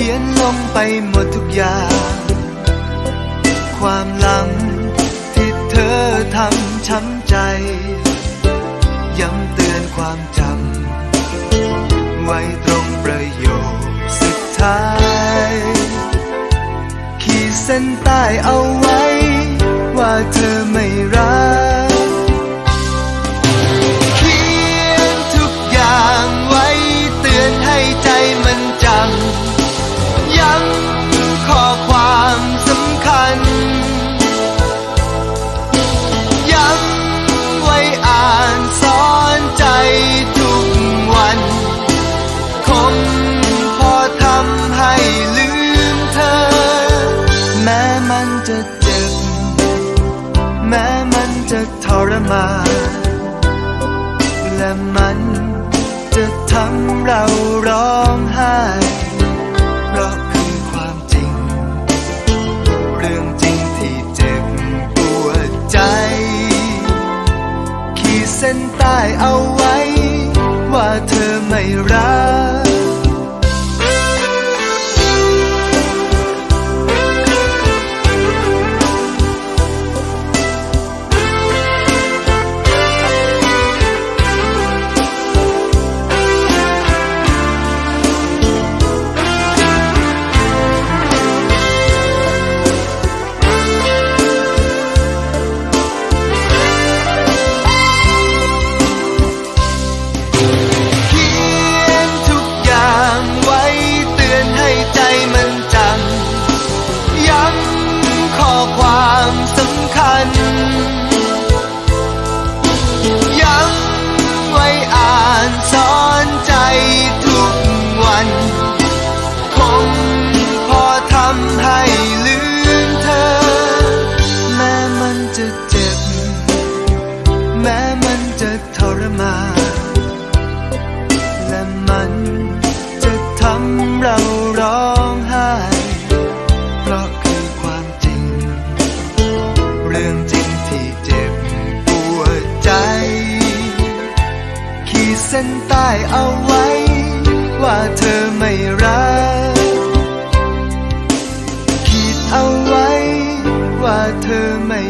ขียนลงไปหมดทุกอย่าง ความหลังที่เธอทำช้ำใจ ย้ำเตือนความจำ ไว้ตรงประโยคสุดท้าย ขีดเส้นใต้เอาไว้ จะทรมานและมันจะทำเราร้องไห้เพราะคือความจริง เรื่องจริงที่เจ็บปวดใจ ขีดเส้นใต้เอาไว้ ว่าเธอไม่รัก จะทรมานและมันจะทำเราร้องไห้เพราะคือความจริง เรื่องจริงที่เจ็บปวดใจ ขีดเส้นใต้เอาไว้ ว่าเธอไม่รัก ขีดเอาไว้ ว่าเธอไม่